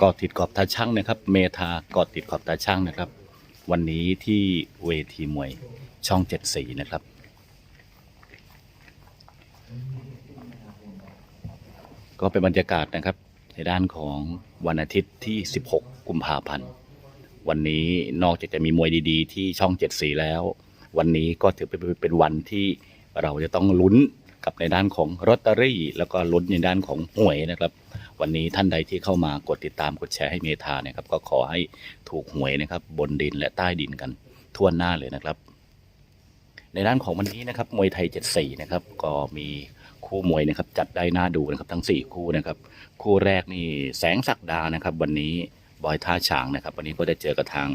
กอติดขอบตาช่างนะครับ เมธากอติดขอบตาช่างนะครับ วันนี้ที่เวทีมวยช่องเจ็ดสีนะครับก็เป็นบรรยากาศนะครับ ในด้านของวันอาทิตย์ที่ 16 กุมภาพันธ์ วันนี้นอกจากจะมีมวยดีๆ ที่ช่องเจ็ดสีแล้ว วันนี้ก็ถือเป็นเป็นวันที่เราจะต้องลุ้นกับในด้านของลอตเตอรี่ แล้วก็ลุ้นในด้านของหวยนะครับ วันนี้ท่านใดที่เข้ามากดติดตามกดแชร์ให้เมธานะครับก็ขอให้ถูกหวยนะครับบนดินและใต้ดินกันทั่วหน้าเลยนะครับ ในด้านของวันนี้นะครับมวยไทย 74 นะครับ ก็มีคู่มวยนะครับจัดได้น่าดูนะครับทั้ง 4 คู่นะครับ คู่แรกนี่แสงศักดานะครับ วันนี้บอยท่าฉางนะครับ วันนี้ก็ได้เจอกับทาง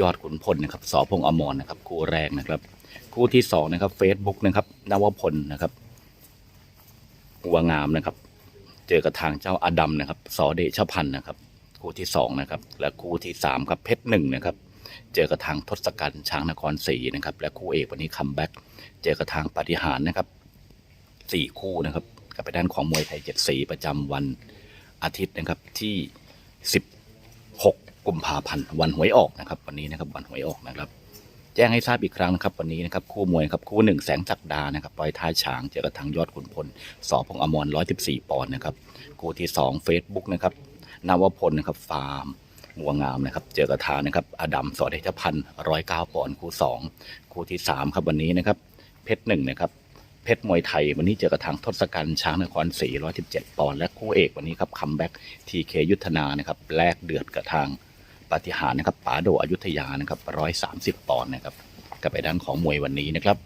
ยอดขุนพลนะครับสอพงษ์อมรนะครับ คู่แรกนะครับ คู่ที่สองนะครับเฟซบุ๊กนะครับนวพลนะครับหัวงามนะครับ เจอกับทางเจ้าอดัมนะครับสอเดชพันธ์นะครับ คู่ที่สองนะครับ และคู่ที่สามครับเพชรหนึ่งนะครับ เจอกับทางทศกัณฐ์ช้างนครศรีนะครับ และคู่เอกวันนี้คัมแบ็กเจอกับทางปฏิหารนะครับสี่คู่นะครับกับไปด้านของมวยไทยเจ็ดสีประจำวันอาทิตย์นะครับที่สิบหกกุมภาพันธ์วันหวยออกนะครับ วันนี้นะครับวันหวยออกนะครับ จ้งให้ทราบอีกครั้งนะครับวันนี้นะครับคู่มวยครับคู่หนึ่งแสงจักรดานะครับปอยท้ายฉางเจอกับทางยอดขุนพลสอพงอมรร้อยสิบสี่ปอนด์นะครับคู่ที่สองเฟซบุ๊กนะครับนวพลนะครับฟาร์มมัวงามนะครับเจอกับทางนะครับอดัมสอเดชพันธ์ร้อยเก้าปอนด์คู่สองคู่ที่สามครับวันนี้นะครับเพชรหนึ่งนะครับเพชรมวยไทยวันนี้เจอกับทางทศกัณฐ์ช้างนครศรีร้อยสิบเจ็ดปอนด์และคู่เอกวันนี้ครับคัมแบ็กทีเคยุทธนานะครับแลกเดือดกับทาง ปาฏิหารย์นะครับป๋าโดอยุธยานะครับร้อยสามสิบปอนด์นะครับกับไปด้านของมวยวันนี้นะครับ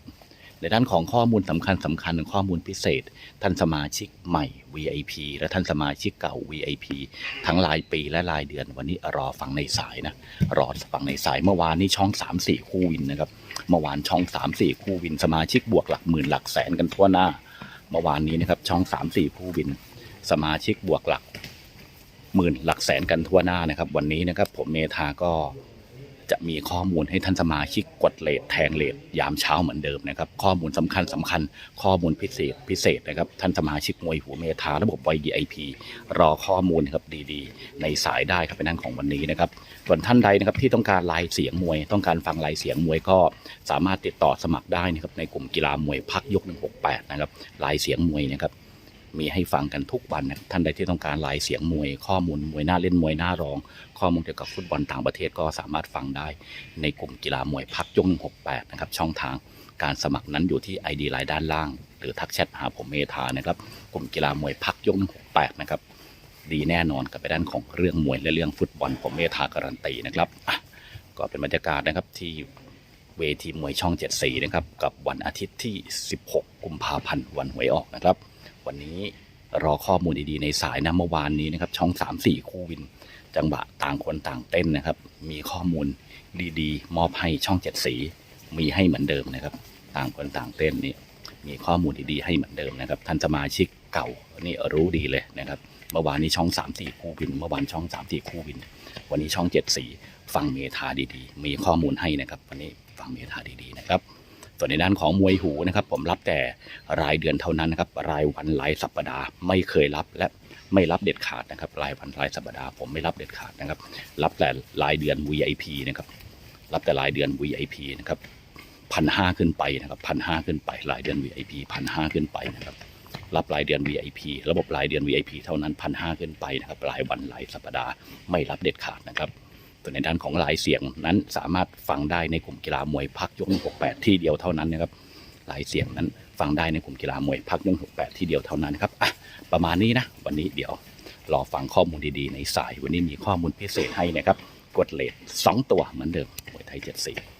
ในด้านของข้อมูลสำคัญสำคัญข้อมูลพิเศษ ท่านสมาชิกใหม่ VIP และท่านสมาชิกเก่า VIP ทั้งรายปีและรายเดือนวันนี้รอฟังในสายนะรอฟังในสายเมื่อวานนี้ช่อง 3 4 คู่วินนะครับเมื่อวานช่อง 3 4 คู่วิน สมาชิกบวกหลักหมื่นหลักแสนกันทั่วหน้า เมื่อวานนี้นะครับช่อง 3 4 คู่วิน สมาชิกบวกหลัก หมื่นหลักแสนกันทั่วหน้านะครับ วันนี้นะครับผมเมธาก็จะมีข้อมูลให้ท่านสมาชิกกดเลทแทงเลทยามเช้าเหมือนเดิมนะครับ ข้อมูลสำคัญสำคัญ ข้อมูลพิเศษพิเศษนะครับ ท่านสมาชิกมวยหัวเมธาระบบไว VIP รอข้อมูลครับดีๆ ในสายได้ครับเป็นนั่นของวันนี้นะครับ ส่วนท่านใดนะครับที่ต้องการลายเสียงมวย ต้องการฟังลายเสียงมวยก็สามารถติดต่อสมัครได้นะครับในกลุ่มกีฬามวยพักยก168นะครับลายเสียงมวยนะครับ มีให้ฟังกันทุกวันนะท่านใดที่ต้องการลายเสียงมวย ข้อมูลมวยหน้าเล่นมวยหน้ารอง ข้อมูลเกี่ยวกับฟุตบอลต่างประเทศก็สามารถฟังได้ในกลุ่มกีฬามวยพักยก168นะครับช่องทางการสมัครนั้นอยู่ที่ ID ไลน์ด้านล่าง หรือทักแชทหาผมเมธานะครับกลุ่มกีฬามวยพักยก168นะครับดีแน่นอนกับไปด้านของเรื่องมวยและเรื่องฟุตบอลผมเมธาการันตีนะครับก็เป็นบรรยากาศนะครับที่ เวทีมวยช่อง7สีนะครับกับวันอาทิตย์ที่ 16 กุมภาพันธ์วันหวยออกนะครับ วันนี้รอข้อมูลดีๆในสายนะเมื่อวานนี้นะครับช่อง 3 4 คู่วิน จังหวะต่างคนต่างเต้นนะครับ มีข้อมูลดีๆ มอบให้ช่องเจ็ดสีมีให้เหมือนเดิมนะครับ ต่างคนต่างเต้นนี่มีข้อมูลดีๆให้เหมือนเดิมนะครับท่านสมาชิกเก่านี่รู้ดีเลยนะครับเมื่อวานนี้ช่อง 3 4 คู่วิน เมื่อวานช่อง 3 4 คู่วิน วันนี้ช่องเจ็ดสีฟังเมธาดีๆ มีข้อมูลให้นะครับวันนี้ ฟังเมธาดีๆนะครับ ส่วนในด้านของมวยหูนะครับ ผมรับแต่รายเดือนเท่านั้นนะครับ รายวันรายสัปดาห์ไม่เคยรับและไม่รับเด็ดขาดนะครับ รายวันรายสัปดาห์ผมไม่รับเด็ดขาดนะครับ รับแต่รายเดือน VIP นะครับ รับแต่รายเดือน VIP นะครับพันห้าขึ้นไปนะครับพันห้าขึ้นไป รายเดือน VIP พันห้าขึ้นไปนะครับรับรายเดือน VIP ระบบรายเดือน VIP เท่านั้นพันห้าขึ้นไปนะครับรายวันรายสัปดาห์ไม่รับเด็ดขาดนะครับ ส่วนในด้านของลายเสียงนั้นสามารถฟังได้ในกลุ่มกีฬามวยพักยก68 ที่เดียวเท่านั้นนะครับลายเสียงนั้นฟังได้ในกลุ่มกีฬามวยพักยก68 ที่เดียวเท่านั้นครับอะประมาณนี้นะวันนี้เดี๋ยวรอฟังข้อมูลดีๆ ในสาย วันนี้มีข้อมูลพิเศษให้นะครับกดเลท2ตัวเหมือนเดิมมวยไทย 74